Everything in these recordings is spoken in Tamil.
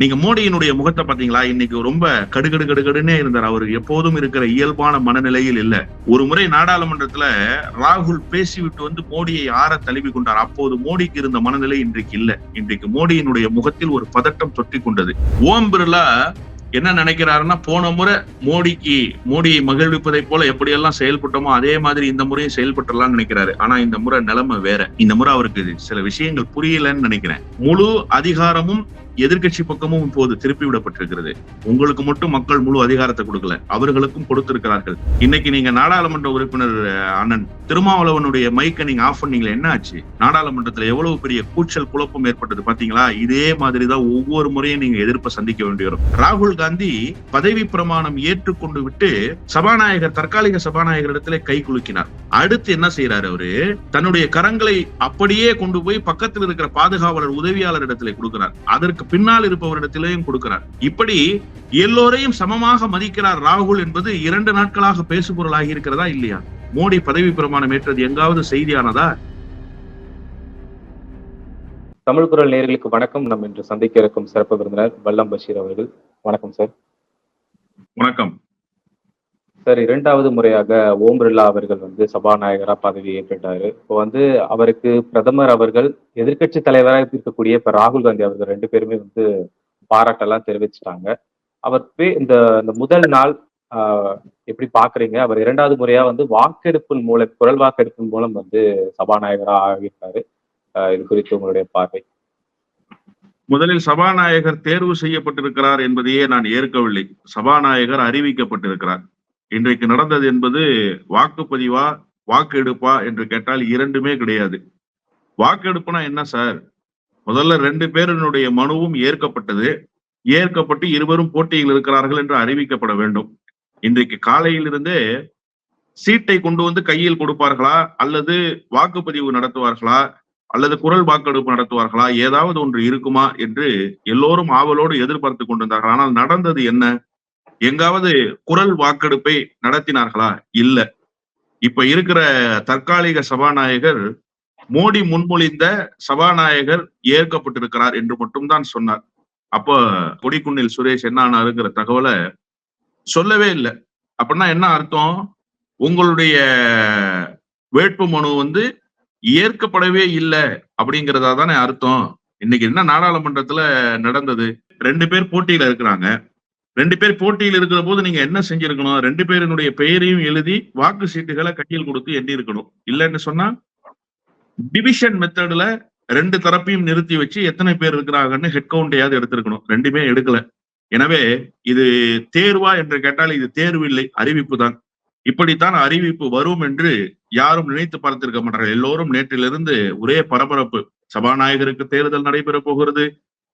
நீங்க மோடியினுடைய முகத்தை பாத்தீங்களா இன்னைக்கு ரொம்ப கடுகடு கடுகடுன்னே இருந்தார். அவர் எப்போதும் இருக்கிற இயல்பான மனநிலையில் இல்ல. ஒரு முறை நாடாளுமன்றத்துல ராகுல் பேசிவிட்டு வந்து மோடியை ஆற தழுவி கொண்டார். அப்போது மோடிக்கு இருந்த மனநிலை இன்றைக்கு இல்ல. இன்றைக்கு மோடியினுடைய முகத்தில் ஒரு பதட்டம் தொட்டி கொண்டது. ஓம் பிர்லா என்ன நினைக்கிறாருன்னா போன முறை மோடிக்கு மோடியை மகிழ்விப்பதை போல எப்படியெல்லாம் செயல்பட்டோமோ அதே மாதிரி இந்த முறையும் செயல்பட்டுலாம்னு நினைக்கிறாரு. ஆனா இந்த முறை நிலைமை வேற. இந்த முறை அவருக்கு சில விஷயங்கள் புரியலன்னு நினைக்கிறேன். முழு அதிகாரமும் எதிர்கட்சி பக்கமும் இப்போது திருப்பி விடப்பட்டிருக்கிறது உங்களுக்கு மட்டும் மக்கள் முழு அதிகாரத்தை கொடுக்கல. அவர்களுக்கும் கொடுத்திருக்கிறார்கள். இன்னைக்கு நீங்க நாடாளுமன்ற உறுப்பினர் அண்ணன் திருமாவளவனுடைய மைக்கை நீங்க ஆஃப் பண்ணீங்களா என்ன ஆச்சு? நாடாளுமன்றத்துல எவ்வளவு பெரிய கூச்சல் குழப்பம் ஏற்பட்டது பாத்தீங்களா? இதே மாதிரிதான் ஒவ்வொரு முறையும் நீங்க எதிர்ப்பை சந்திக்க வேண்டி வரும். ராகுல் காந்தி பதவி பிரமாணம் ஏற்றுக்கொண்டு விட்டு சபாநாயகர் தற்காலிக சபாநாயகர் இடத்துல கை குலுக்கினார். அடுத்து என்ன செய்யறாரு அவரு? தன்னுடைய கரங்களை அப்படியே கொண்டு போய் பக்கத்தில் இருக்கிற பாதுகாவலர் உதவியாளர் இடத்துல கொடுக்கிறார். அதற்கு பின்னால் இருப்பவரிடத்திலேயும் கொடுக்கிறார். இப்படி எல்லோரையும் சமமாக மதிக்கிறார் ராகுல் என்பது இரண்டு நாட்களாக பேசுபொருளாகி இருக்கிறதா இல்லையா? மோடி பதவி பிரமாணம் ஏற்றது எங்காவது செய்தியானதா? தமிழ் குரல் நேயர்களுக்கு வணக்கம். நம்ம இன்று சந்திக்க இருக்கும் சிறப்பு விருந்தினர் வல்லம் பஷீர் அவர்கள். வணக்கம் சார். வணக்கம். சார் இரண்டாவது முறையாக ஓம் பிர்லா அவர்கள் வந்து சபாநாயகரா பதவி ஏற்றுட்டாரு. இப்போ வந்து அவருக்கு பிரதமர் அவர்கள் எதிர்க்கட்சி தலைவராக இருக்கக்கூடிய இப்போ ராகுல் காந்தி அவர்கள் ரெண்டு பேருமே வந்து பாராட்டெல்லாம் தெரிவிச்சிட்டாங்க. அவர் பே- இந்த இந்த முதல் நாள் ஆஹ், எப்படி பாக்குறீங்க? அவர் இரண்டாவது முறையா வந்து வாக்கெடுப்பின் மூலம் குரல் வாக்கெடுப்பின் மூலம் வந்து சபாநாயகரா ஆகியிருக்காரு. ஆஹ், இது குறித்து உங்களுடைய பார்வை. முதலில் சபாநாயகர் தேர்வு செய்யப்பட்டிருக்கிறார் என்பதையே நான் ஏற்கவில்லை. சபாநாயகர் அறிவிக்கப்பட்டிருக்கிறார். இன்றைக்கு நடந்தது என்பது வாக்குப்பதிவா வாக்கெடுப்பா என்று கேட்டால் இரண்டுமே கிடையாது. வாக்கெடுப்புனா என்ன சார்? முதல்ல ரெண்டு பேரினுடைய மனுவும் ஏற்கப்பட்டது. ஏற்கப்பட்டு இருவரும் போட்டியில் இருக்கிறார்கள் என்று அறிவிக்கப்பட வேண்டும். இன்றைக்கு காலையிலிருந்தே சீட்டை கொண்டு வந்து கையில் கொடுப்பார்களா? அல்லது வாக்குப்பதிவு நடத்துவார்களா? அல்லது குரல் வாக்கெடுப்பு நடத்துவார்களா? ஏதாவது ஒன்று இருக்குமா? என்று எல்லோரும் ஆவலோடு எதிர்பார்த்து கொண்டிருந்தார்கள். ஆனால் நடந்தது என்ன? எங்காவது குரல் வாக்கெடுப்பை நடத்தினார்களா? இல்ல. இப்ப இருக்கிற தற்காலிக சபாநாயகர் மோடி முன்மொழிந்த சபாநாயகர் ஏற்கப்பட்டிருக்கிறார் என்று மட்டும்தான் சொன்னார். அப்ப கொடிக்குன்னில் சுரேஷ் என்ன ஆனாருங்கிற தகவலை சொல்லவே இல்லை. அப்படின்னா என்ன அர்த்தம்? உங்களுடைய வேட்பு மனு வந்து ஏற்கப்படவே இல்லை அப்படிங்கிறதா தானே அர்த்தம். இன்னைக்கு என்ன நாடாளுமன்றத்துல நடந்தது? ரெண்டு பேர் போட்டியில இருக்கிறாங்க. ரெண்டு பேர் போட்டியில் இருக்கிற போது நீங்க என்ன செஞ்சிருக்கணும்? ரெண்டு பேரினுடைய பெயரையும் எழுதி வாக்கு சீட்டுகளை கையில் கொடுத்து எண்ணி இருக்கணும் இல்லைன்னு சொன்னா டிவிஷன் மெத்தட்ல ரெண்டு தரப்பையும் நிறுத்தி வச்சு எத்தனை பேர் இருக்கிறாங்கன்னு ஹெட் கவுண்டையாவது எடுத்திருக்கணும். ரெண்டுமே எடுக்கல. எனவே இது தேர்வா என்று கேட்டால் இது தேர்வு இல்லை அறிவிப்பு தான். இப்படித்தான் அறிவிப்பு வரும் என்று யாரும் நினைத்து பார்த்திருக்க மாட்டார்கள். எல்லோரும் நேற்றிலிருந்து ஒரே பரபரப்பு. சபாநாயகருக்கு தேர்தல் நடைபெற போகிறது.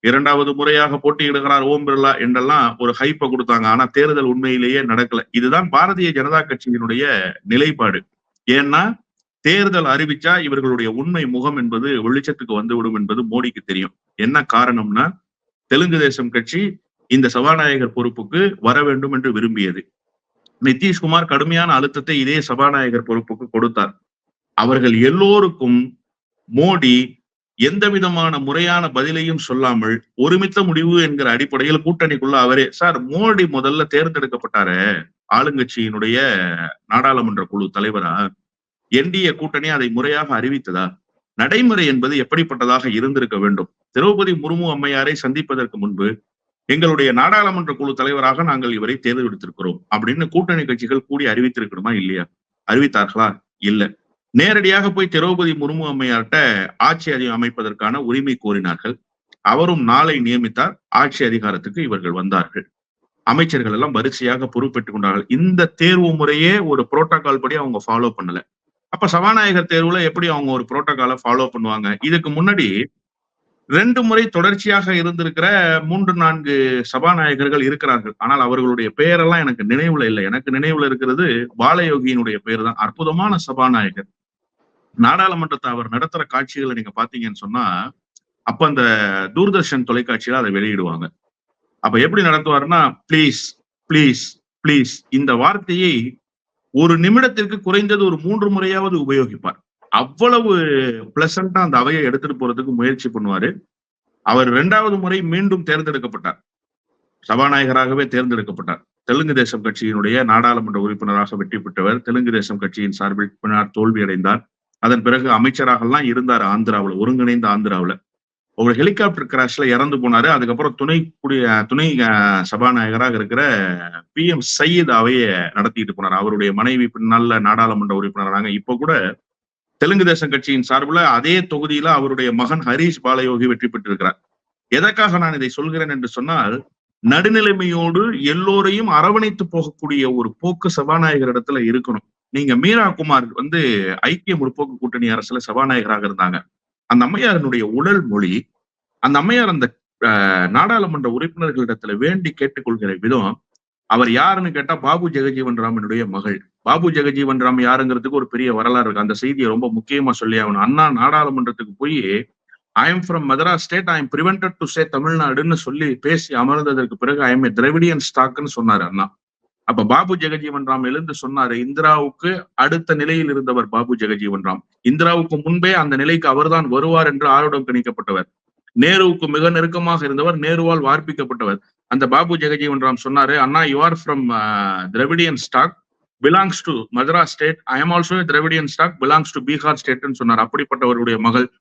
இரண்டாவது முறையாக போட்டியிடுகிறார் ஓம் பிர்லா என்றெல்லாம் ஒரு ஹைப்பை கொடுத்தாங்க. ஆனா தேர்தல் உண்மையிலேயே நடக்கல. இதுதான் பாரதிய ஜனதா கட்சியினுடைய நிலைப்பாடு. ஏன்னா தேர்தல் அறிவிச்சா இவர்களுடைய உண்மை முகம் என்பது வெளிச்சத்துக்கு வந்துவிடும் என்பது மோடிக்கு தெரியும். என்ன காரணம்னா தெலுங்கு தேசம் கட்சி இந்த சபாநாயகர் பொறுப்புக்கு வர வேண்டும் என்று விரும்பியது. நிதிஷ்குமார் கடுமையான அழுத்தத்தை இதே சபாநாயகர் பொறுப்புக்கு கொடுத்தார். அவர்கள் எல்லோருக்கும் மோடி எந்த விதமான முறையான பதிலையும் சொல்லாமல் ஒருமித்த முடிவு என்கிற அடிப்படையில் கூட்டணிக்குள்ள அவரே சார் மோடி முதல்ல தேர்ந்தெடுக்கப்பட்டாரு ஆளுங்கட்சியினுடைய நாடாளுமன்ற குழு தலைவரா? என்டிஏ கூட்டணி அதை முறையாக அறிவித்ததா? நடைமுறை என்பது எப்படிப்பட்டதாக இருந்திருக்க வேண்டும்? திரௌபதி முர்மு அம்மையாரை சந்திப்பதற்கு முன்பு எங்களுடைய நாடாளுமன்ற குழு தலைவராக நாங்கள் இவரை தேர்ந்தெடுத்திருக்கிறோம் அப்படின்னு கூட்டணி கட்சிகள் கூடி அறிவித்திருக்கணுமா இல்லையா? அறிவித்தார்களா? இல்ல. நேரடியாக போய் திரௌபதி முர்மு அம்மையார்ட்ட ஆட்சி அதிகம் அமைப்பதற்கான உரிமை கோரினார்கள். அவரும் நாளை நியமித்தார். ஆட்சி அதிகாரத்துக்கு இவர்கள் வந்தார்கள். அமைச்சர்கள் எல்லாம் வரிசையாக பொறுப்பேற்றுக் கொண்டார்கள். இந்த தேர்வு முறையே ஒரு புரோட்டோகால் படி அவங்க ஃபாலோ பண்ணல. அப்ப சபாநாயகர் தேர்வுல எப்படி அவங்க ஒரு புரோட்டோகாலை ஃபாலோ பண்ணுவாங்க? இதுக்கு முன்னாடி ரெண்டு முறை தொடர்ச்சியாக இருந்திருக்கிற மூன்று நான்கு சபாநாயகர்கள் இருக்கிறார்கள். ஆனால் அவர்களுடைய பெயரெல்லாம் எனக்கு நினைவுல இல்லை. எனக்கு நினைவுல இருக்கிறது பாலயோகியினுடைய பெயர் தான் அற்புதமான சபாநாயகர். நாடாளுமன்றத்தை அவர் நடத்துற காட்சிகளை நீங்க பாத்தீங்கன்னு சொன்னா அப்ப அந்த தூர்தர்ஷன் தொலைக்காட்சியில அதை வெளியிடுவாங்க. அப்ப எப்படி நடத்துவாருன்னா ப்ளீஸ் ப்ளீஸ் ப்ளீஸ் இந்த வார்த்தையை ஒரு நிமிடத்திற்கு குறைந்தது ஒரு மூன்று முறையாவது உபயோகிப்பார். அவ்வளவு பிளசண்டா அந்த அவையை எடுத்துட்டு போறதுக்கு முயற்சி பண்ணுவாரு. அவர் இரண்டாவது முறை மீண்டும் தேர்ந்தெடுக்கப்பட்டார். சபாநாயகராகவே தேர்ந்தெடுக்கப்பட்டார். தெலுங்கு தேசம் கட்சியினுடைய நாடாளுமன்ற உறுப்பினராக வெற்றி பெற்றவர் தெலுங்கு தேசம் கட்சியின் சார்பில் பின்னர் தோல்வி அடைந்தார் அதன் பிறகு அமைச்சராகலாம் இருந்தார் ஆந்திராவில் ஒருங்கிணைந்த ஆந்திராவில். ஒரு ஹெலிகாப்டர் கிராஷ்ல இறந்து போனாரு. அதுக்கப்புறம் துணை குடிய துணை சபாநாயகராக இருக்கிற பி. எம். சையீத் அவைய நடத்திட்டு போனார். அவருடைய மனைவி பின்னால நாடாளுமன்ற உறுப்பினராங்க இப்ப கூட தெலுங்கு தேசம் கட்சியின் சார்பில் அதே தொகுதியில அவருடைய மகன் ஹரீஷ் பாலயோகி வெற்றி பெற்றிருக்கிறார். எதற்காக நான் இதை சொல்கிறேன் என்று சொன்னால் நடுநிலைமையோடு எல்லோரையும் அரவணைத்து போகக்கூடிய ஒரு போக்கு சபாநாயகர் இடத்துல இருக்கணும். நீங்க மீரா குமார் வந்து ஐக்கிய முற்போக்கு கூட்டணி அரசுல சபாநாயகராக இருந்தாங்க. அந்த அம்மையாரினுடைய உடல் மொழி அந்த அம்மையார் அந்த நாடாளுமன்ற உறுப்பினர்களிடத்துல வேண்டி கேட்டுக்கொள்கிற விதம் அவர் யாருன்னு கேட்டா பாபு ஜெகஜீவன் ராமனுடைய மகள். பாபு ஜெகஜீவன் ராம் யாருங்கிறதுக்கு ஒரு பெரிய வரலாறு இருக்கு. அந்த செய்தியை ரொம்ப முக்கியமா சொல்லி ஆகணும். அண்ணா நாடாளுமன்றத்துக்கு போய் I am from Madras state I am prevented to say தமிழ்நாடுன்னு சொல்லி பேசி அமர்ந்ததற்கு பிறகு ஐ எம் திராவிடியன் ஸ்டாக்னு சொன்னாரு அண்ணா. அப்ப பாபு ஜெகஜீவன் ராம் எழுந்து சொன்னாரு இந்திராவுக்கு அடுத்த நிலையில் இருந்தவர் பாபு ஜெகஜீவன் ராம். இந்திராவுக்கு முன்பே அந்த நிலைக்கு அவர்தான் வருவார் என்று ஆரோடம் கணிக்கப்பட்டவர். நேருவுக்கு மிக நெருக்கமாக இருந்தவர் நேருவால் வார்ப்பிக்கப்பட்டவர். அந்த பாபு ஜெகஜீவன் ராம் சொன்னாரு Anna you are from Dravidian stock belongs to Madras state I am also Dravidian stock belongs to Bihar ஸ்டேட்னு சொன்னார். அப்படிப்பட்டவருடைய மகள்.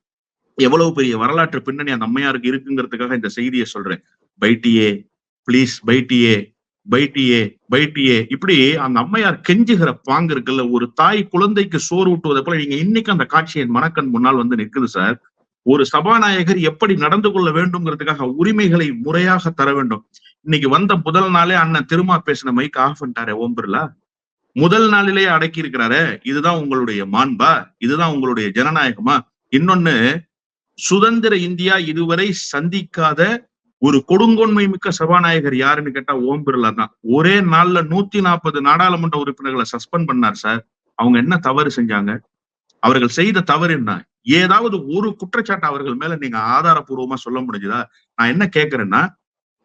எவ்வளவு பெரிய வரலாற்று பின்னணி அந்த அம்மையாருக்கு இருக்குங்கிறதுக்காக இந்த செய்தியை சொல்றேன். பைட்டியே ப்ளீஸ் பைட்டியே பைட்டியே பைட்டியே. இப்படி அந்த அம்மையார் கெஞ்சுகிற பாங்கு இருக்குல்ல ஒரு தாய் குழந்தைக்கு சோறு ஊட்டுவதை போல நீங்க இன்னைக்கு அந்த காட்சி என் மனக்கண் முன்னால் வந்து நிற்குது சார். ஒரு சபாநாயகர் எப்படி நடந்து கொள்ள வேண்டும்ங்கிறதுக்காக உரிமைகளை முறையாக தர வேண்டும். இன்னைக்கு வந்த முதல் நாளே அண்ணன் திருமா பேசின மைக் ஆஃப் பண்ணிட்டாரே ஓம் பிர்லா. முதல் நாளிலேயே அடக்கி இருக்கிறாரு இதுதான் உங்களுடைய மாண்பா? இதுதான் உங்களுடைய ஜனநாயகமா? இன்னொன்னு சுதந்திர இந்தியா இதுவரை சந்திக்காத ஒரு கொடுங்கோன்மை மிக்க சபாநாயகர் யாருன்னு கேட்டா ஓம் பிர்லா தான். ஒரே நாள்ல நூத்தி நாற்பது நாடாளுமன்ற உறுப்பினர்களை சஸ்பெண்ட் பண்ணார் சார். அவங்க என்ன தவறு செஞ்சாங்க? அவர்கள் செய்த தவறு என்ன? ஏதாவது ஒரு குற்றச்சாட்டு அவர்கள் மேல நீங்க ஆதாரபூர்வமா சொல்ல முடிஞ்சுதா? நான் என்ன கேக்குறேன்னா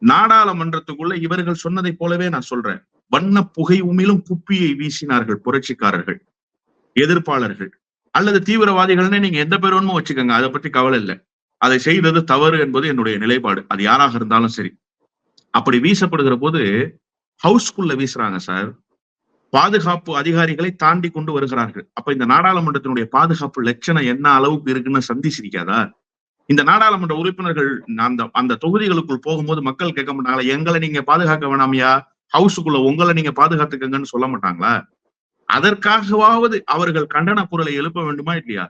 நாடாளுமன்றத்துக்குள்ள இவர்கள் சொன்னதை போலவே நான் சொல்றேன். வண்ண புகை உமிழும் குப்பியை வீசினார்கள் புரட்சிக்காரர்கள் எதிர்ப்பாளர்கள். அல்லது தீவிரவாதிகள்னு நீங்க எந்த பேர் வச்சுக்கோங்க அதை பத்தி கவலை இல்லை. அதை செய்தது தவறு என்பது என்னுடைய நிலைப்பாடு. அது யாராக இருந்தாலும் சரி. அப்படி வீசப்படுகிற போது ஹவுஸ்குள்ள வீசுறாங்க சார் பாதுகாப்பு அதிகாரிகளை தாண்டி கொண்டு வருகிறார்கள். அப்ப இந்த நாடாளுமன்றத்தினுடைய பாதுகாப்பு லட்சணம் என்ன அளவுக்கு இருக்குன்னு சந்திச்சிருக்காதா இந்த நாடாளுமன்ற உறுப்பினர்கள் அந்த அந்த தொகுதிகளுக்குள் போகும்போது மக்கள் கேட்க மாட்டாங்களா எங்களை நீங்க பாதுகாக்க வேணாமையா? ஹவுஸுக்குள்ள உங்களை நீங்க பாதுகாத்துக்கங்கன்னு சொல்ல மாட்டாங்களா? அதற்காகவாவது அவர்கள் கண்டன குரலை எழுப்ப வேண்டுமா இல்லையா?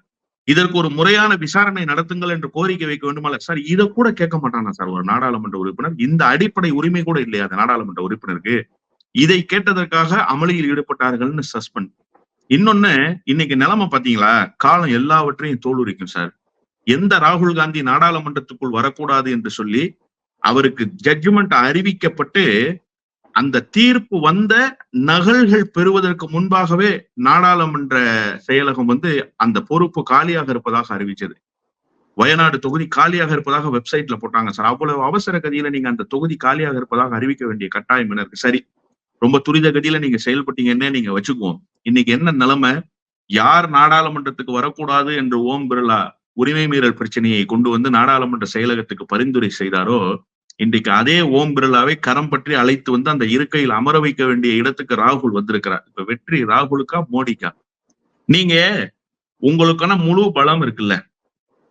இதற்கு ஒரு முறையான விசாரணை நடத்துங்கள் என்று கோரிக்கை வைக்க வேண்டுமா? சார் இதை கூட கேட்க மாட்டானா சார் ஒரு நாடாளுமன்ற உறுப்பினர்? இந்த அடிப்படை உரிமை கூட இல்லையா அந்த நாடாளுமன்ற உறுப்பினருக்கு? இதை கேட்டதற்காக அமளியில் ஈடுபட்டார்கள்னு சஸ்பெண்ட். இன்னொன்னு இன்னைக்கு நிலைமை பாத்தீங்களா காலம் எல்லாவற்றையும் தோலுரிக்கும் சார். எந்த ராகுல் காந்தி நாடாளுமன்றத்துக்குள் வரக்கூடாது என்று சொல்லி அவருக்கு ஜட்ஜ்மெண்ட் அறிவிக்கப்பட்டு அந்த தீர்ப்பு வந்த நகல்கள் பெறுவதற்கு முன்பாகவே நாடாளுமன்ற செயலகம் வந்து அந்த பொறுப்பு காலியாக இருப்பதாக அறிவிச்சது. வயநாடு தொகுதி காலியாக இருப்பதாக வெப்சைட்ல போட்டாங்க சார். அவ்வளவு அவசர கதியில நீங்க அந்த தொகுதி காலியாக இருப்பதாக அறிவிக்க வேண்டிய கட்டாயம் இருக்கு சரி ரொம்ப துரித கதியில நீங்க செயல்பட்டீங்கன்னே நீங்க வச்சுக்குவோம். இன்னைக்கு என்ன நிலைமை? யார் நாடாளுமன்றத்துக்கு வரக்கூடாது என்று ஓம் பிர்லா உரிமை மீறல் பிரச்சனையை கொண்டு வந்து நாடாளுமன்ற செயலகத்துக்கு பரிந்துரை செய்தாரோ இன்றைக்கு அதே ஓம் பிர்லாவை கரம் பற்றி அழைத்து வந்து அந்த இருக்கையில் அமர வைக்க வேண்டிய இடத்துக்கு ராகுல் வந்திருக்கிறார். இப்ப வெற்றி ராகுலுக்கா மோடிக்கா? நீங்க உங்களுக்கான முழு பலம் இருக்குல்ல.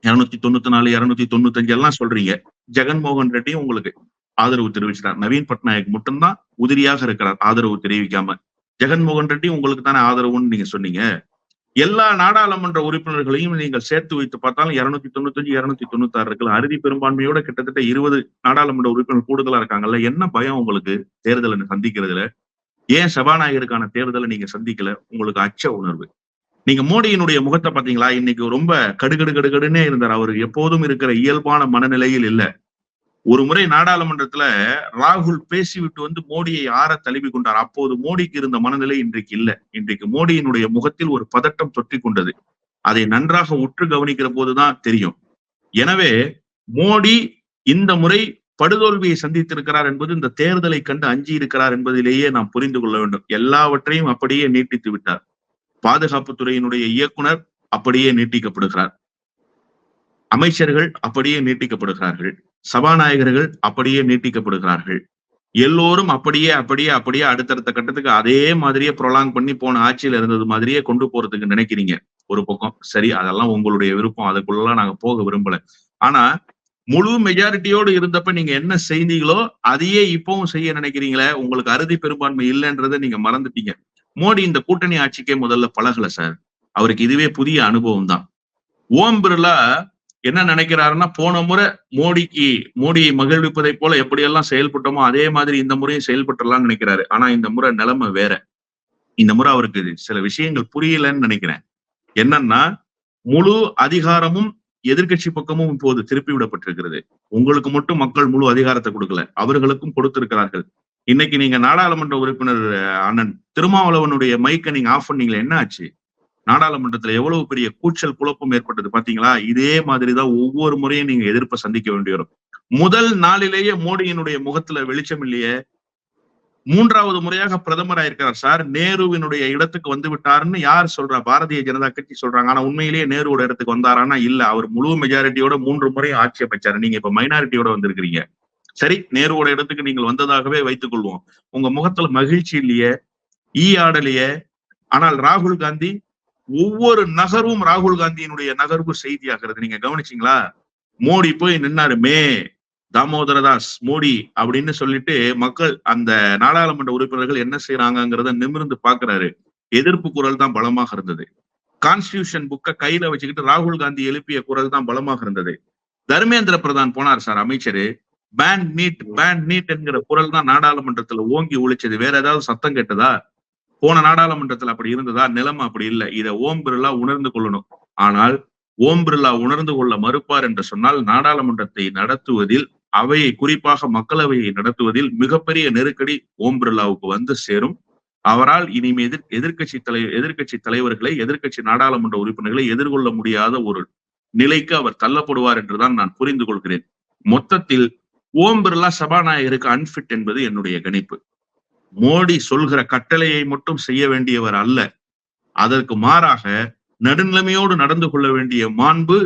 இருநூத்தி தொண்ணூத்தி நாலு இருநூத்தி தொண்ணூத்தி அஞ்சு எல்லாம் சொல்றீங்க. ஜெகன்மோகன் ரெட்டியும் உங்களுக்கு ஆதரவு தெரிவிச்சிட்டார். நவீன் பட்நாயக் மட்டும்தான் உதிரியாக இருக்கிறார் ஆதரவு தெரிவிக்காம. ஜெகன்மோகன் ரெட்டி உங்களுக்கு தானே ஆதரவுன்னு நீங்க சொன்னீங்க. எல்லா நாடாளுமன்ற உறுப்பினர்களையும் நீங்கள் சேர்த்து வைத்து பார்த்தாலும் இருநூத்தி தொண்ணூத்தஞ்சு இருநூத்தி தொண்ணூத்தி ஆறு இருக்குல்ல. அறுதி பெரும்பான்மையோட கிட்டத்தட்ட இருபது நாடாளுமன்ற உறுப்பினர் கூடுதலா இருக்காங்கல்ல. என்ன பயம் உங்களுக்கு தேர்தலை சந்திக்கிறதுல? ஏன் சபாநாயகருக்கான தேர்தலை நீங்க சந்திக்கல? உங்களுக்கு அச்ச உணர்வு. நீங்க மோடியினுடைய முகத்தை பாத்தீங்களா இன்னைக்கு ரொம்ப கடுகடு கடுகடுன்னே இருந்தார். அவர் எப்போதும் இருக்கிற இயல்பான மனநிலையில் இல்லை. ஒரு முறை நாடாளுமன்றத்துல ராகுல் பேசிவிட்டு வந்து மோடியை ஆற தழுவி கொண்டார். அப்போது மோடிக்கு இருந்த மனநிலை இன்றைக்கு இல்லை. இன்றைக்கு மோடியினுடைய முகத்தில் ஒரு பதட்டம் தொற்றிக் கொண்டது. அதை நன்றாக உற்று கவனிக்கிற போதுதான் தெரியும். எனவே மோடி இந்த முறை படுதோல்வியை சந்தித்திருக்கிறார் என்பது இந்த தேர்தலை கண்டு அஞ்சி இருக்கிறார் என்பதிலேயே நாம் புரிந்து கொள்ள வேண்டும். எல்லாவற்றையும் அப்படியே நீட்டித்து விட்டார். பாதுகாப்புத்துறையினுடைய இயக்குனர் அப்படியே நீட்டிக்கப்படுகிறார். அமைச்சர்கள் அப்படியே நீட்டிக்கப்படுகிறார்கள். சபாநாயகர்கள் அப்படியே நீட்டிக்கப்படுகிறார்கள். எல்லோரும் அப்படியே அப்படியே அப்படியே அடுத்தடுத்த கட்டத்துக்கு அதே மாதிரியே ப்ரொலாங் பண்ணி போன ஆட்சியில இருந்தது மாதிரியே கொண்டு போறதுக்கு நினைக்கிறீங்க. ஒரு பக்கம். சரி அதெல்லாம் உங்களுடைய விருப்பம். அதுக்குள்ளலாம் நாங்க போக விரும்பல. ஆனா முழு மெஜாரிட்டியோடு இருந்தப்ப நீங்க என்ன செய்தீங்களோ அதையே இப்பவும் செய்ய நினைக்கிறீங்களே உங்களுக்கு அறுதி பெரும்பான்மை இல்லைன்றதை நீங்க மறந்துட்டீங்க. மோடி இந்த கூட்டணி ஆட்சிக்கே முதல்ல பழகல சார். அவருக்கு இதுவே புதிய அனுபவம் தான் ஓம் பிர்லா என்ன நினைக்கிறாருன்னா போன முறை மோடிக்கு மோடியை மகிழ்விப்பதை போல எப்படியெல்லாம் செயல்பட்டோமோ அதே மாதிரி இந்த முறையும் செயல்பட்டுலாம்னு நினைக்கிறாரு. ஆனா இந்த முறை நிலைமை வேற. இந்த முறை அவருக்கு சில விஷயங்கள் புரியலன்னு நினைக்கிறேன். என்னன்னா முழு அதிகாரமும் எதிர்க்கட்சி பக்கமும் இப்போது திருப்பி விடப்பட்டிருக்கிறது உங்களுக்கு மட்டும் மக்கள் முழு அதிகாரத்தை கொடுக்கல. அவர்களுக்கும் கொடுத்திருக்கிறார்கள். இன்னைக்கு நீங்க நாடாளுமன்ற உறுப்பினர் அண்ணன் திருமாவளவனுடைய மைக்கை நீங்க ஆஃப் பண்ணீங்களே என்ன ஆச்சு? நாடாளுமன்றத்துல எவ்வளவு பெரிய கூச்சல் குழப்பம் ஏற்பட்டது பாத்தீங்களா? இதே மாதிரிதான் ஒவ்வொரு முறையும் நீங்க எதிர்ப்பை சந்திக்க வேண்டி வரும். முதல் நாளிலேயே மோடியினுடைய முகத்துல வெளிச்சம் இல்லையே? மூன்றாவது முறையாக பிரதமர் ஆயிருக்கிறார் சார். நேருவினுடைய இடத்துக்கு வந்து விட்டாருன்னு யார் சொல்றா? பாரதிய ஜனதா கட்சி சொல்றாங்க. ஆனா உண்மையிலேயே நேருவோட இடத்துக்கு வந்தாரானா இல்ல. அவர் முழு மெஜாரிட்டியோட மூன்று முறை ஆட்சி அமைச்சாரு. நீங்க இப்ப மைனாரிட்டியோட வந்திருக்கிறீங்க. சரி நேருவோட இடத்துக்கு நீங்கள் வந்ததாகவே வைத்துக் கொள்வோம். உங்க முகத்துல மகிழ்ச்சி இல்லையே? ஈ ஆடலையே? ஆனால் ராகுல் காந்தி ஒவ்வொரு நகரும் ராகுல் காந்தியினுடைய நகர்வு செய்தியாகிறது. நீங்க கவனிச்சீங்களா? மோடி போய் நின்னாரு மே தாமோதரதாஸ் மோடி அப்படின்னு சொல்லிட்டு மக்கள் அந்த நாடாளுமன்ற உறுப்பினர்கள் என்ன செய்யறாங்கிறத நிமிர்ந்து பாக்குறாரு. எதிர்ப்பு குரல் தான் பலமாக இருந்தது. கான்ஸ்டியூஷன் புக்கை கையில வச்சுக்கிட்டு ராகுல் காந்தி எழுப்பிய குரல் தான் பலமாக இருந்தது. தர்மேந்திர பிரதான் போனார் சார் அமைச்சரு. பேண்ட் நீட் பேண்ட் நீட் என்கிற குரல் தான் நாடாளுமன்றத்துல ஓங்கி ஒழிச்சது. வேற ஏதாவது சத்தம் கேட்டதா? போன நாடாளுமன்றத்துல அப்படி இருந்ததா? நிலைமை அப்படி இல்லை. இதை ஓம் பிர்லா உணர்ந்து கொள்ளணும். ஆனால் ஓம் பிர்லா உணர்ந்து கொள்ள மறுப்பார் என்று சொன்னால் நாடாளுமன்றத்தை நடத்துவதில் அவையை குறிப்பாக மக்களவையை நடத்துவதில் மிகப்பெரிய நெருக்கடி ஓம் பிர்லாவுக்கு வந்து சேரும். அவரால் இனிமே எதிர் எதிர்கட்சி தலை எதிர்கட்சி தலைவர்களை எதிர்கட்சி நாடாளுமன்ற உறுப்பினர்களை எதிர்கொள்ள முடியாத ஒரு நிலைக்கு அவர் தள்ளப்படுவார் என்றுதான் நான் புரிந்து கொள்கிறேன். மொத்தத்தில் ஓம் பிர்லா சபாநாயகருக்கு அன்பிட் என்பது என்னுடைய கணிப்பு. மோடி சொல்கிற கட்டளையை மட்டும் செய்ய வேண்டியவர் அல்ல. அதற்கு மாறாக நடுநிலைமையோடு நடந்து கொள்ள வேண்டிய மாண்பு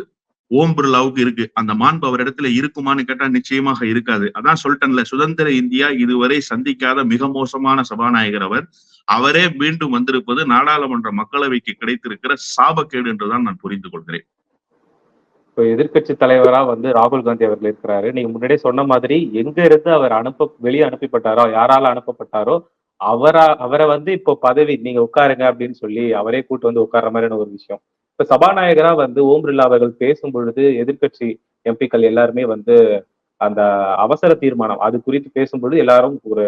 ஓம் பிர்லாவுக்கு இருக்கு. அந்த மாண்பு அவர் இடத்துல இருக்குமான்னு கேட்டா நிச்சயமாக இருக்காது. அதான் சொல்லிட்டேன்ல சுதந்திர இந்தியா இதுவரை சந்திக்காத மிக மோசமான சபாநாயகர் அவர். அவரே மீண்டும் வந்திருப்பது நாடாளுமன்ற மக்களவைக்கு கிடைத்திருக்கிற சாபக்கேடு என்றுதான் நான் புரிந்து கொள்கிறேன். இப்போ எதிர்க்கட்சி தலைவரா வந்து ராகுல் காந்தி அவர்கள் இருக்கிறாரு. நீங்க முன்னாடியே சொன்ன மாதிரி எங்க இருந்து அவர் அனுப்ப வெளியே அனுப்பப்பட்டாரோ யாரால அனுப்பப்பட்டாரோ அவரா அவரை வந்து இப்போ பதவி நீங்க உட்காருங்க அப்படின்னு சொல்லி அவரே கூட்டு வந்து உட்கார்ற மாதிரியான ஒரு விஷயம். இப்ப சபாநாயகரா வந்து ஓம் பிர்லா அவர்கள் பேசும் பொழுது எதிர்கட்சி எம்பிக்கள் எல்லாருமே வந்து அந்த அவசர தீர்மானம் அது குறித்து பேசும்பொழுது எல்லாரும் ஒரு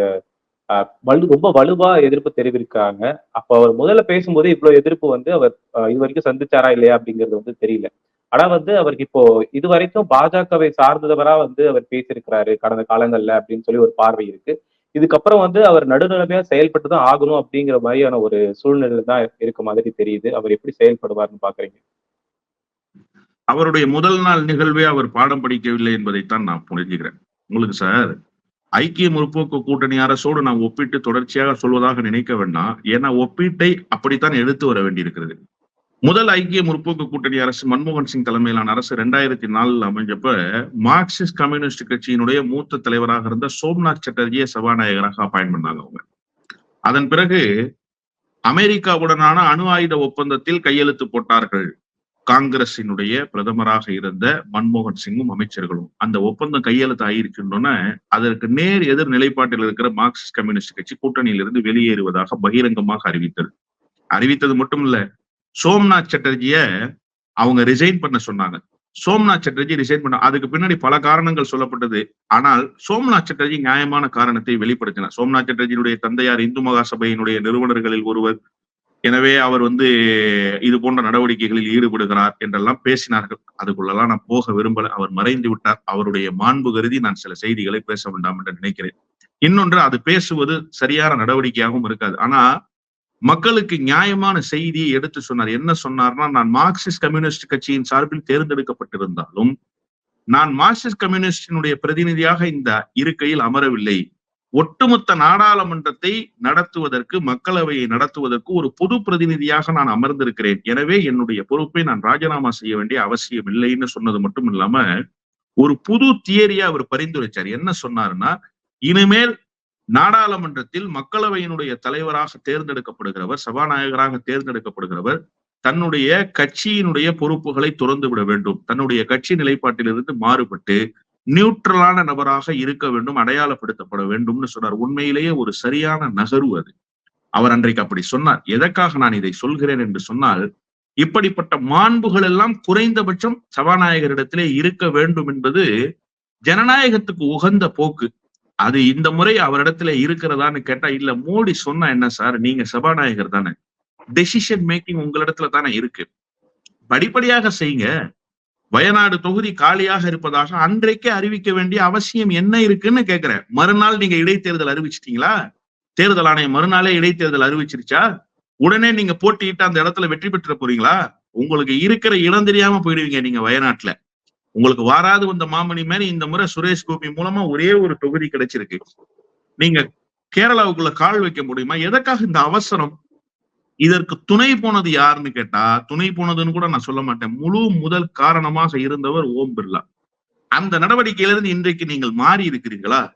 அஹ், வலு ரொம்ப வலுவா எதிர்ப்பு தெரிவிக்கிறாங்க. அப்ப அவர் முதல்ல பேசும்போது இவ்வளவு எதிர்ப்பு வந்து அவர் இது வரைக்கும் சந்திச்சாரா இல்லையா அப்படிங்கிறது வந்து தெரியல. ஆனா வந்து அவருக்கு இப்போ இது வரைக்கும் பாஜகவை சார்ந்தவரா வந்து அவர் பேசியிருக்கிறாரு கடந்த காலங்கள்ல அப்படின்னு சொல்லி ஒரு பார்வை இருக்கு. இதுக்கப்புறம் வந்து அவர் நடுநிலைமையா செயல்பட்டு தான் ஆகணும் அப்படிங்கிற மாதிரியான ஒரு சூழ்நிலை தான் இருக்க மாதிரி தெரியுது. அவர் எப்படி செயல்படுவார்னு பாக்குறீங்க? அவருடைய முதல் நாள் நிகழ்வே அவர் பாடம் படிக்கவில்லை என்பதைத்தான் நான் புரிஞ்சுக்கிறேன். உங்களுக்கு சார் ஐக்கிய முற்போக்கு கூட்டணி அரசோடு நான் ஒப்பிட்டு தொடர்ச்சியாக சொல்வதாக நினைக்க வேண்டாம். ஏன்னா ஒப்பீட்டை அப்படித்தான் எடுத்து வர வேண்டியிருக்கிறது. முதல் ஐக்கிய முற்போக்கு கூட்டணி அரசு மன்மோகன் சிங் தலைமையிலான அரசு ரெண்டாயிரத்தி நாலுல அமைஞ்சப்ப மார்க்சிஸ்ட் கம்யூனிஸ்ட் கட்சியினுடைய மூத்த தலைவராக இருந்த சோம்நாத் சட்டர்ஜியை சபாநாயகராக அப்பாயின் பண்ணாங்க அவங்க. அதன் பிறகு அமெரிக்காவுடனான அணு ஆயுத ஒப்பந்தத்தில் கையெழுத்து போட்டார்கள். காங்கிரசினுடைய பிரதமராக இருந்த மன்மோகன் சிங்கும் அமைச்சர்களும். அந்த ஒப்பந்தம் கையெழுத்து ஆயிருச்சுன்னொன்னே அதற்கு நேர் எதிர் நிலைப்பாட்டில் இருக்கிற மார்க்சிஸ்ட் கம்யூனிஸ்ட் கட்சி கூட்டணியிலிருந்து வெளியேறுவதாக பகிரங்கமாக அறிவித்தது. அறிவித்தது மட்டும் இல்ல சோம்நாத் சட்டர்ஜிய அவங்க ரிசைன் பண்ண சொன்னாங்க. சோம்நாத் சட்டர்ஜி ரிசைன் பண்ண அதுக்கு பின்னாடி பல காரணங்கள் சொல்லப்பட்டது. ஆனால் சோம்நாத் சட்டர்ஜி நியாயமான காரணத்தை வெளிப்படுத்தினார். சோம்நாத் சட்டர்ஜியினுடைய தந்தையார் இந்து மகா சபையினுடைய நிறுவனர்களில் ஒருவர். எனவே அவர் வந்து இது போன்ற நடவடிக்கைகளில் ஈடுபடுகிறார் என்றெல்லாம் பேசினார்கள். அதுக்குள்ளெல்லாம் நான் போக விரும்பல. அவர் மறைந்து விட்டார். அவருடைய மாண்பு கருதி நான் சில செய்திகளை பேச வேண்டாம் என்று நினைக்கிறேன். இன்னொன்று அது பேசுவது சரியான நடவடிக்கையாகவும் இருக்காது. ஆனா மக்களுக்கு நியாயமான செய்தியை எடுத்து சொன்னார். என்ன சொன்னார்னா நான் மார்க்சிஸ்ட் கம்யூனிஸ்ட் கட்சியின் சார்பில் தேர்ந்தெடுக்கப்பட்டிருந்தாலும் நான் மார்க்சிஸ்ட் கம்யூனிஸ்டினுடைய பிரதிநிதியாக இந்த இருக்கையில் அமரவில்லை. ஒட்டுமொத்த நாடாளுமன்றத்தை நடத்துவதற்கு மக்களவையை நடத்துவதற்கு ஒரு பொது பிரதிநிதியாக நான் அமர்ந்திருக்கிறேன். எனவே என்னுடைய பொறுப்பை நான் ராஜினாமா செய்ய வேண்டிய அவசியம் இல்லைன்னு சொன்னது மட்டும் இல்லாம ஒரு புது தியரியா அவர் பரிந்துரைச்சார். என்ன சொன்னாருன்னா இனிமேல் நாடாளுமன்றத்தில் மக்களவையினுடைய தலைவராக தேர்ந்தெடுக்கப்படுகிறவர் சபாநாயகராக தேர்ந்தெடுக்கப்படுகிறவர் தன்னுடைய கட்சியினுடைய பொறுப்புகளை துறந்து விட வேண்டும். தன்னுடைய கட்சி நிலைப்பாட்டிலிருந்து மாறுபட்டு நியூட்ரலான நபராக இருக்க வேண்டும் அடையாளப்படுத்தப்பட வேண்டும்னு சொன்னார். உண்மையிலேயே ஒரு சரியான நகர்வு அது. அவர் அன்றைக்கு அப்படி சொன்னார். எதற்காக நான் இதை சொல்கிறேன் என்று சொன்னால் இப்படிப்பட்ட மாண்புகள் எல்லாம் குறைந்தபட்சம் சபாநாயகரிடத்திலே இருக்க வேண்டும் என்பது ஜனநாயகத்துக்கு உகந்த போக்கு. அது இந்த முறை அவரிடத்துல இருக்கிறதான்னு கேட்டா இல்ல மோடி சொன்னா என்ன சார்? நீங்க சபாநாயகர் தானே. டெசிஷன் மேக்கிங் உங்களிடத்துல தானே இருக்கு. படிப்படியாக செய்யுங்க. வயநாடு தொகுதி காலியாக இருப்பதாக அன்றைக்கே அறிவிக்க வேண்டிய அவசியம் என்ன இருக்குன்னு கேக்குறேன். மறுநாள் நீங்க இடைத்தேர்தல் அறிவிச்சிட்டீங்களா? தேர்தல் ஆணையம் மறுநாளே இடைத்தேர்தல் அறிவிச்சிருச்சா? உடனே நீங்க போட்டியிட்டு அந்த இடத்துல வெற்றி பெற்ற போறீங்களா? உங்களுக்கு இருக்கிற இடம் தெரியாம போயிடுவீங்க நீங்க வயநாட்டுல. உங்களுக்கு வாராது வந்த மாமணி மாதிரி இந்த முறை சுரேஷ் கோபி மூலமா ஒரே ஒரு தொகுதி கிடைச்சிருக்கு. நீங்க கேரளாவுக்குள்ள கால் வைக்க முடியுமா? எதற்காக இந்த அவசரம்? இதற்கு துணை போனது யாருன்னு கேட்டா துணை போனதுன்னு கூட நான் சொல்ல மாட்டேன். முழு முதல் காரணமாக இருந்தவர் ஓம் பிர்லா. அந்த நடவடிக்கையிலிருந்து இன்றைக்கு நீங்கள் மாறி இருக்கிறீர்களா?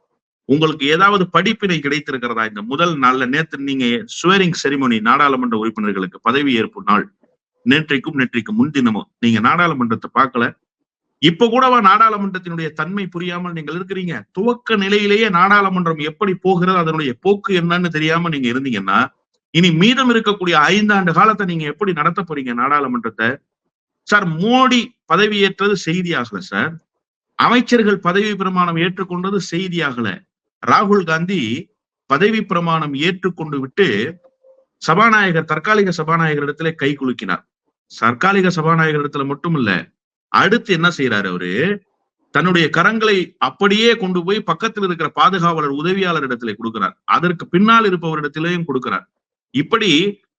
உங்களுக்கு ஏதாவது படிப்பினை கிடைத்திருக்கிறதா? இந்த முதல் நாள்ல நேற்று நீங்க ஸ்வேரிங் செரிமனி நாடாளுமன்ற உறுப்பினர்களுக்கு பதவி ஏற்பு நாள். நேற்றைக்கும் நேற்றைக்கு முன்தினமும் நீங்க நாடாளுமன்றத்தை பார்க்கல. இப்ப கூடவா நாடாளுமன்றத்தினுடைய தன்மை புரியாமல் நீங்கள் இருக்கிறீங்க. துவக்க நிலையிலேயே நாடாளுமன்றம் எப்படி போகிறது அதனுடைய போக்கு என்னன்னு தெரியாம நீங்க இருந்தீங்கன்னா இனி மீதம் இருக்கக்கூடிய ஐந்தாண்டு காலத்தை நீங்க எப்படி நடத்த போறீங்க நாடாளுமன்றத்தை? சார் மோடி பதவியேற்றது செய்தியாகல சார் அமைச்சர்கள் பதவி பிரமாணம் ஏற்றுக்கொண்டது செய்தியாகல. ராகுல் காந்தி பதவி பிரமாணம் ஏற்றுக்கொண்டு விட்டு சபாநாயகர் தற்காலிக சபாநாயகர் இடத்துல கை குலுக்கினார். தற்காலிக சபாநாயகர் இடத்துல மட்டும் இல்ல அடுத்து என்ன செய்யறாரு அவரு? தன்னுடைய கரங்களை அப்படியே கொண்டு போய் பக்கத்தில் இருக்கிற பாதுகாவலர் உதவியாளர் இடத்துல கொடுக்கிறார். அதற்கு பின்னால் இருப்பவரிடத்திலேயும் கொடுக்கிறார். இப்படி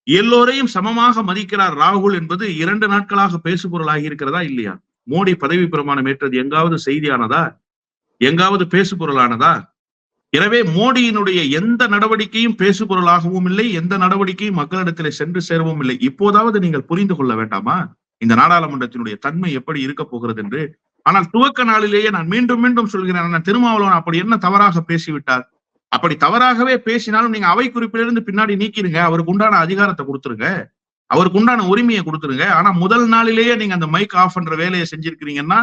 எல்லோரையும் சமமாக மதிக்கிறார் ராகுல் என்பது இரண்டு நாட்களாக பேசுபொருளாகி இருக்கிறதா இல்லையா? மோடி பதவி பிரமாணம் ஏற்றது எங்காவது செய்தியானதா? எங்காவது பேசுபொருளானதா? எனவே மோடியினுடைய எந்த நடவடிக்கையும் பேசுபொருளாகவும் இல்லை எந்த நடவடிக்கையும் மக்களிடத்திலே சென்று சேரவும் இல்லை. இப்போதாவது நீங்கள் புரிந்து கொள்ள வேண்டாமா? இந்த நாடாளுமன்றத்தினுடைய தன்மை எப்படி இருக்க போகிறது என்று ஆனால் துவக்க நாளிலேயே நான் மீண்டும் மீண்டும் சொல்கிறேன் திருமாவளவன் அப்படி என்ன தவறாக பேசிவிட்டார்? அப்படி தவறாகவே பேசினாலும் நீங்க அவை குறிப்பிலிருந்து பின்னாடி நீக்கிடுங்க அவருக்கு உண்டான அதிகாரத்தை கொடுத்துருங்க அவருக்கு உண்டான உரிமையை கொடுத்துருங்க. ஆனா முதல் நாளிலேயே நீங்க அந்த மைக் ஆஃப் பண்ற வேலையை செஞ்சிருக்கிறீங்கன்னா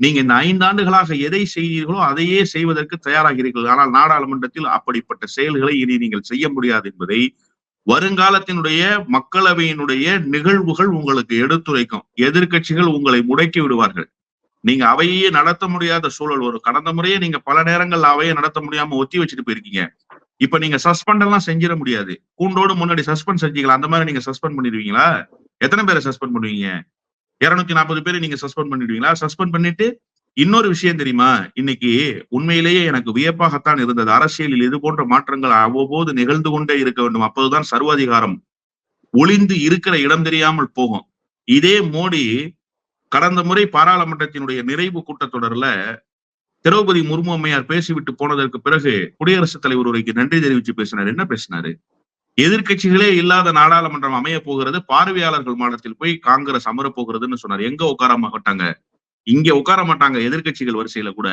நீங்க இந்த ஐந்தாண்டுகளாக எதை செய்தீர்களோ அதையே செய்வதற்கு தயாராகிறீர்கள். ஆனால் நாடாளுமன்றத்தில் அப்படிப்பட்ட செயல்களை இனி நீங்கள் செய்ய முடியாது என்பதை வருங்காலத்தினுடைய மக்களவையினுடைய நிகழ்வுகள் உங்களுக்கு எடுத்துரைக்கும். எதிர்க்கட்சிகள் உங்களை முடக்கி விடுவார்கள். நீங்க அவையே நடத்த முடியாத சூழல் வரும். கடந்த முறையே நீங்க பல நேரங்கள் அவையை நடத்த முடியாம ஒத்தி வச்சுட்டு போயிருக்கீங்க. இப்ப நீங்க சஸ்பெண்ட் எல்லாம் செஞ்சிட முடியாது. கூண்டோடு முன்னாடி சஸ்பெண்ட் செஞ்சீங்களா? அந்த மாதிரி நீங்க சஸ்பெண்ட் பண்ணிடுவீங்களா? எத்தனை பேரை சஸ்பெண்ட் பண்ணுவீங்க? இருநூத்தி நாற்பது பேர் நீங்க சஸ்பெண்ட் பண்ணிடுவீங்களா? சஸ்பெண்ட் பண்ணிட்டு இன்னொரு விஷயம் தெரியுமா? இன்னைக்கு உண்மையிலேயே எனக்கு வியப்பாகத்தான் இருந்தது. அரசியலில் இது போன்ற மாற்றங்கள் அவ்வப்போது நிகழ்ந்து கொண்டே இருக்க வேண்டும். அப்போதுதான் சர்வாதிகாரம் ஒளிந்து இருக்கிற இடம் தெரியாமல் போகும். இதே மோடி கடந்த முறை பாராளுமன்றத்தினுடைய நிறைவு கூட்டத்தொடர்ல திரௌபதி முர்மு அம்மையார் பேசிவிட்டு போனதற்கு பிறகு குடியரசுத் தலைவர் உரைக்கு நன்றி தெரிவிச்சு பேசினார். என்ன பேசினாரு? எதிர்க்கட்சிகளே இல்லாத நாடாளுமன்றம் அமைய போகிறது. பார்வையாளர்கள் மாடத்தில் போய் காங்கிரஸ் அமரப் போகிறதுன்னு சொன்னார். எங்க உட்கார மாட்டாங்க இங்க உட்கார மாட்டாங்க எதிர்க்கட்சிகள் வரிசையில கூட.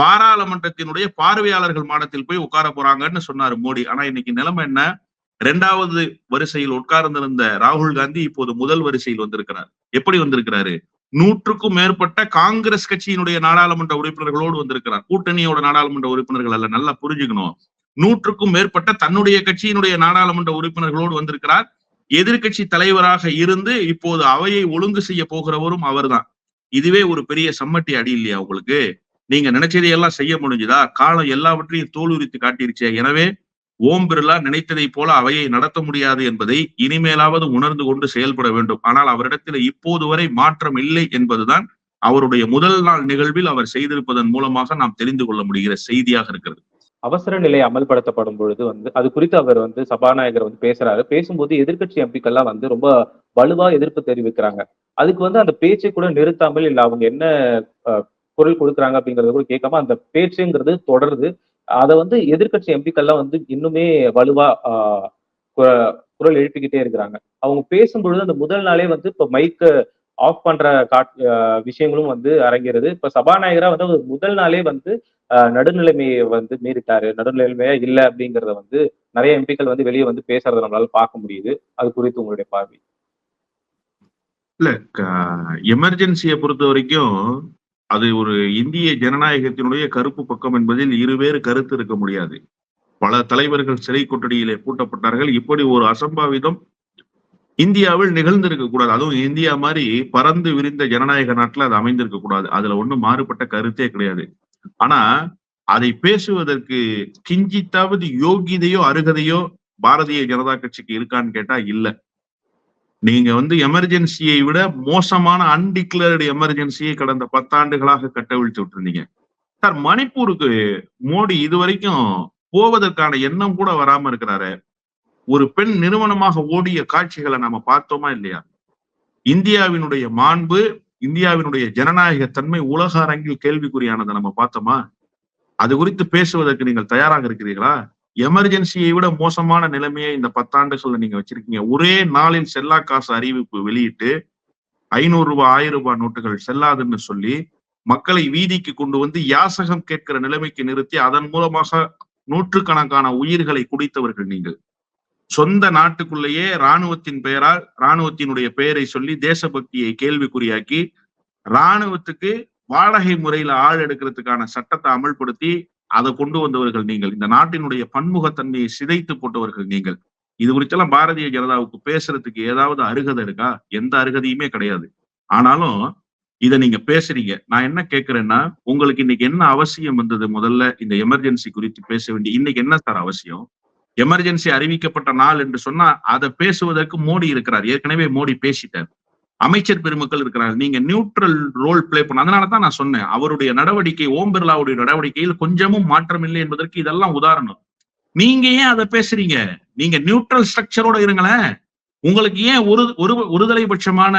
பாராளுமன்றத்தினுடைய பார்வையாளர்கள் மாடத்தில் போய் உட்கார போறாங்கன்னு சொன்னாரு மோடி. ஆனா இன்னைக்கு நிலைமை என்ன? இரண்டாவது வரிசையில் உட்கார்ந்திருந்த ராகுல் காந்தி இப்போது முதல் வரிசையில் வந்திருக்கிறார். எப்படி வந்திருக்கிறாரு? நூற்றுக்கும் மேற்பட்ட காங்கிரஸ் கட்சியினுடைய நாடாளுமன்ற உறுப்பினர்களோடு வந்திருக்கிறார். கூட்டணியோட நாடாளுமன்ற உறுப்பினர்கள் அல்ல நல்லா புரிஞ்சுக்கணும். நூற்றுக்கும் மேற்பட்ட தன்னுடைய கட்சியினுடைய நாடாளுமன்ற உறுப்பினர்களோடு வந்திருக்கிறார். எதிர்கட்சி தலைவராக இருந்து இப்போது அவையை ஒழுங்கு செய்ய போகிறவரும் அவர்தான். இதுவே ஒரு பெரிய சம்மட்டி அடி இல்லையா உங்களுக்கு? நீங்க நினைச்சதையெல்லாம் செய்ய முடிஞ்சுதா? காலம் எல்லாவற்றையும் தோலுரித்து காட்டிருச்சே. எனவே ஓம் பிர்லா நினைத்ததை போல அவையை நடத்த முடியாது என்பதை இனிமேலாவது உணர்ந்து கொண்டு செயல்பட வேண்டும். ஆனால் அவரிடத்தில் இப்போது வரை மாற்றம் இல்லை என்பதுதான் அவருடைய முதல் நாள் நிகழ்வில் அவர் செய்திருப்பதன் மூலமாக நாம் தெரிந்து கொள்ள முடிகிற செய்தியாக இருக்கிறது. அவசர நிலை அமல்படுத்தப்படும் பொழுது வந்து அது குறித்து அவர் வந்து சபாநாயகர் வந்து பேசுறாரு. பேசும்போது எதிர்க்கட்சி எம்பிக்கள்லாம் வந்து ரொம்ப வலுவா எதிர்ப்பு தெரிவிக்கிறாங்க. அதுக்கு வந்து அந்த பேச்சை கூட நிறுத்தாமல் இல்ல அவங்க என்ன குரல் கொடுக்குறாங்க அப்படிங்கறத கூட கேட்காம அந்த பேச்சுங்கிறது தொடருது. அதை வந்து எதிர்கட்சி எம்பிக்கள்லாம் வந்து இன்னுமே வலுவா குரல் எழுப்பிக்கிட்டே இருக்கிறாங்க. அவங்க பேசும்பொழுது அந்த முதல் நாளே வந்து இப்ப மைக்க ஆஃப் பண்ற காட் விஷயங்களும் வந்து அரங்கிறது. இப்ப சபாநாயகரா வந்து அவர் முதல் நாளே வந்து நடுநிலைமையை வந்து மீறிட்டாரு. நடுநிலைமையா இல்ல அப்படிங்கறத வந்து நிறைய எம்பிக்கள் வந்து வெளியே வந்து பேசுறத நம்மளால பார்க்க முடியுது. அது குறித்து உங்களுடைய பார்வை. இல்ல எமர்ஜென்சியை பொறுத்த வரைக்கும் அது ஒரு இந்திய ஜனநாயகத்தினுடைய கருப்பு பக்கம் என்பதில் இருவேறு கருத்து இருக்க முடியாது. பல தலைவர்கள் சிறை கொட்டடியிலே பூட்டப்பட்டார்கள். இப்படி ஒரு அசம்பாவிதம் இந்தியாவில் நிகழ்ந்திருக்க கூடாது. அதுவும் இந்தியா மாதிரி பறந்து விரிந்த ஜனநாயக நாட்டுல அது அமைந்திருக்க கூடாது. அதுல ஒண்ணும் மாறுபட்ட கருத்தே கிடையாது. ஆனா அதை பேசுவதற்கு கிஞ்சித்தாவது யோகிதையோ அருகதையோ பாரதிய ஜனதா கட்சிக்கு இருக்கான்னு கேட்டா இல்ல. நீங்க வந்து எமர்ஜென்சியை விட மோசமான அன்டிக்ளேர்டு எமர்ஜென்சியை கடந்த பத்தாண்டுகளாக கட்டவிழ்த்து விட்டுருந்தீங்க. சார் மணிப்பூருக்கு மோடி இதுவரைக்கும் போவதற்கான எண்ணம் கூட வராம இருக்கிறாரு. ஒரு பெண் நிறுவனமாக ஓடிய காட்சிகளை நாம பார்த்தோமா இல்லையா? இந்தியாவினுடைய மாண்பு இந்தியாவினுடைய ஜனநாயக தன்மை உலக அரங்கில் கேள்விக்குறியானதை நம்ம பார்த்தோமா? அது குறித்து பேசுவதற்கு நீங்கள் தயாராக இருக்கிறீர்களா? எமர்ஜென்சியை விட மோசமான நிலைமையை இந்த பத்தாண்டுகள்ல நீங்க வச்சிருக்கீங்க. ஒரே நாளில் செல்லா காசு அறிவிப்பு வெளியிட்டு ஐநூறு ரூபாய் ஆயிரம் ரூபாய் நோட்டுகள் செல்லாதுன்னு சொல்லி மக்களை வீதிக்கு கொண்டு வந்து யாசகம் கேட்கிற நிலைமைக்கு நிறுத்தி அதன் மூலமாக நூற்றுக்கணக்கான உயிர்களை குடித்தவர்கள் நீங்கள். சொந்த நாட்டுக்குள்ளேயே ராணுவத்தின் பெயரால் ராணுவத்தினுடைய பெயரை சொல்லி தேசபக்தியை கேள்விக்குறியாக்கி ராணுவத்துக்கு வாடகை முறையில ஆள் எடுக்கிறதுக்கான சட்டத்தை அமல்படுத்தி அதை கொண்டு வந்தவர்கள் நீங்கள். இந்த நாட்டினுடைய பன்முகத்தன்மையை சிதைத்து போட்டவர்கள் நீங்கள். இது குறித்தெல்லாம் பாரதிய ஜனதாவுக்கு பேசுறதுக்கு ஏதாவது அருகதை இருக்கா? எந்த அருகதையுமே கிடையாது. ஆனாலும் இதை நீங்க பேசுறீங்க. நான் என்ன கேட்கிறேன்னா உங்களுக்கு இன்னைக்கு என்ன அவசியம் வந்தது முதல்ல? இந்த எமர்ஜென்சி குறித்து பேச வேண்டிய இன்னைக்கு என்ன சார் அவசியம்? எமர்ஜென்சி அறிவிக்கப்பட்ட நாள் என்று சொன்னா அதை பேசுவதற்கு மோடி இருக்கிறார். ஏற்கனவே மோடி பேசிட்டார். அமைச்சர் பெருமக்கள் இருக்கிறார் நீங்க நியூட்ரல் ரோல் பிளே பண்ண அதனாலதான் நான் சொன்னேன். அவருடைய நடவடிக்கை ஓம் பிர்லாவுடைய நடவடிக்கையில் கொஞ்சமும் மாற்றம் இல்லை என்பதற்கு இதெல்லாம் உதாரணம். நீங்க ஏன் அதை பேசுறீங்க? நீங்க நியூட்ரல் ஸ்ட்ரக்சரோட இருங்களேன். உங்களுக்கு ஏன் ஒரு ஒரு ஒருதலை பட்சமான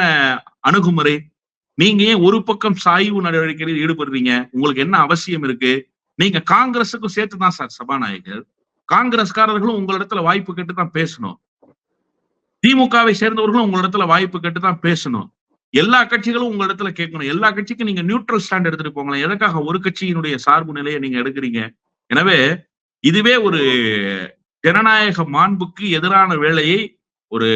அணுகுமுறை? நீங்க ஏன் ஒரு பக்கம் சாய்வு நடவடிக்கையில் ஈடுபடுறீங்க? உங்களுக்கு என்ன அவசியம் இருக்கு? நீங்க காங்கிரஸுக்கும் சேர்த்து தான் சார் சபாநாயகர். காங்கிரஸ்காரர்களும் உங்களிடத்துல வாய்ப்பு கேட்டு தான் பேசணும். திமுகவை சேர்ந்தவர்களும் உங்களிடத்துல வாய்ப்பு கேட்டு தான் பேசணும். எல்லா கட்சிகளும் உங்களிடத்துல கேட்கணும். எல்லா கட்சிக்கும் நீங்க நியூட்ரல் ஸ்டாண்ட் எடுத்துட்டு போங்களேன். எதுக்காக ஒரு கட்சியினுடைய சார்பு நிலையை நீங்க எடுக்கிறீங்க? எனவே இதுவே ஒரு ஜனநாயக மாண்புக்கு எதிரான வேலையை ஒரு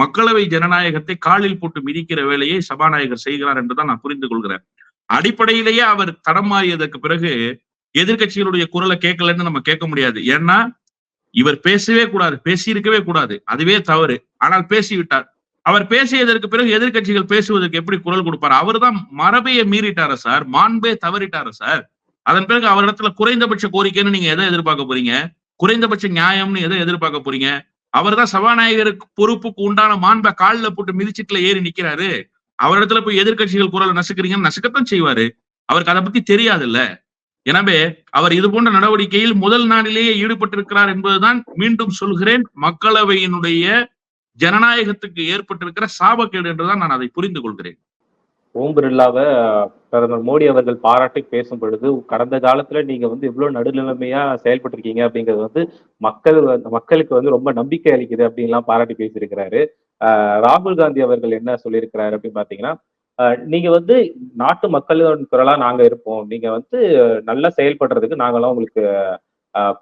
மக்களவை ஜனநாயகத்தை காலில் போட்டு மிதிக்கிற வேலையை சபாநாயகர் செய்கிறார் என்றுதான் நான் புரிந்து கொள்கிறேன். அடிப்படையிலேயே அவர் தடம் மாறியதற்கு பிறகு எதிர்கட்சிகளுடைய குரலை கேட்கலன்னு நம்ம கேட்க முடியாது. ஏன்னா இவர் பேசவே கூடாது பேசியிருக்கவே கூடாது. அதுவே தவறு. ஆனால் பேசிவிட்டார். அவர் பேசியதற்கு பிறகு எதிர்கட்சிகள் பேசுவதற்கு எப்படி குரல் கொடுப்பார்? அவர் தான் மரபையை மீறிட்டாரா சார்? மாண்பே தவறிட்டாரு சார்? அதன் பிறகு அவரிடத்துல குறைந்தபட்ச கோரிக்கைன்னு நீங்க எதை எதிர்பார்க்க போறீங்க? குறைந்தபட்ச நியாயம்னு எதை எதிர்பார்க்க போறீங்க? அவர் தான் சபாநாயகருக்கு பொறுப்புக்கு உண்டான மாண்பை காலில் போட்டு மிதிச்சிட்டுல ஏறி நிக்கிறாரு. அவரிடத்துல போய் எதிர்கட்சிகள் குரல் நசுக்கிறீங்கன்னு நசுக்கத்தான் செய்வாரு. அவருக்கு அதை பத்தி தெரியாதுல்ல. எனவே அவர் இது போன்ற நடவடிக்கையில் முதல் நாளிலேயே ஈடுபட்டிருக்கிறார் என்பதுதான் மீண்டும் சொல்கிறேன். மக்களவையினுடைய ஜனநாயகத்துக்கு ஏற்பட்டிருக்கிற சாபக்கேடு என்றுதான் நான் அதை புரிந்து கொள்கிறேன். ஓம் பிர்லாவை பிரதமர் மோடி அவர்கள் பாராட்டி பேசும் பொழுது கடந்த காலத்துல நீங்க வந்து இவ்வளவு நடுநிலைமையா செயல்பட்டிருக்கீங்க அப்படிங்கிறது வந்து மக்கள் வந்து- மக்களுக்கு வந்து ரொம்ப நம்பிக்கை அளிக்குது அப்படின்லாம் பாராட்டி பேசியிருக்கிறாரு. ஆஹ் ராகுல் காந்தி அவர்கள் என்ன சொல்லியிருக்கிறாரு அப்படின்னு பாத்தீங்கன்னா நீங்க வந்து நாட்டு மக்களின் குரலா நாங்க இருப்போம். நீங்க வந்து நல்லா செயல்படுறதுக்கு நாங்களாம் உங்களுக்கு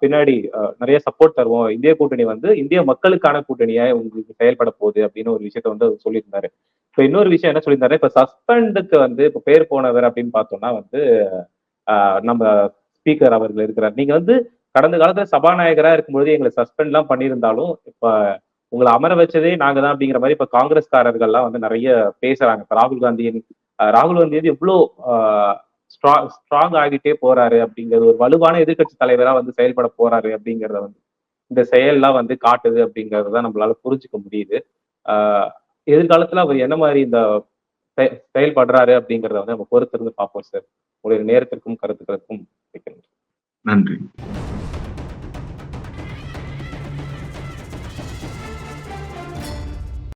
பின்னாடி நிறைய சப்போர்ட் தருவோம். இந்திய கூட்டணி வந்து இந்திய மக்களுக்கான கூட்டணியா உங்களுக்கு செயல்பட போகுது அப்படின்னு ஒரு விஷயத்த வந்து அவர் சொல்லியிருந்தாரு. இப்ப இன்னொரு விஷயம் என்ன சொல்லியிருந்தாரு? இப்ப சஸ்பெண்டுக்கு வந்து இப்ப பேர் போனவர் அப்படின்னு பார்த்தோம்னா வந்து நம்ம ஸ்பீக்கர் அவர்கள் இருக்கிறார். நீங்க வந்து கடந்த காலத்துல சபாநாயகரா இருக்கும்போது எங்களை சஸ்பெண்ட் எல்லாம் பண்ணியிருந்தாலும் இப்ப உங்களை அமர வச்சதே நாங்க தான் அப்படிங்கிற மாதிரி இப்ப காங்கிரஸ்காரர்கள்லாம் வந்து நிறைய பேசுறாங்க. இப்ப ராகுல் காந்தியின் ராகுல் காந்தி வந்து எவ்வளவு ஸ்ட்ராங் ஸ்ட்ராங் ஆகிட்டே போறாரு அப்படிங்கிறது ஒரு வலுவான எதிர்க்கட்சி தலைவரா வந்து செயல்பட போறாரு அப்படிங்கறத வந்து இந்த செயல்லாம் வந்து காட்டுது அப்படிங்கறத நம்மளால புரிஞ்சுக்க முடியுது. ஆஹ் எதிர்காலத்துல அவர் என்ன மாதிரி இந்த செ- செயல்படுறாரு அப்படிங்கறத வந்து நம்ம பொறுத்திருந்து பார்ப்போம் சார். உங்களுடைய நேரத்திற்கும் கருத்துக்களுக்கும் நன்றி.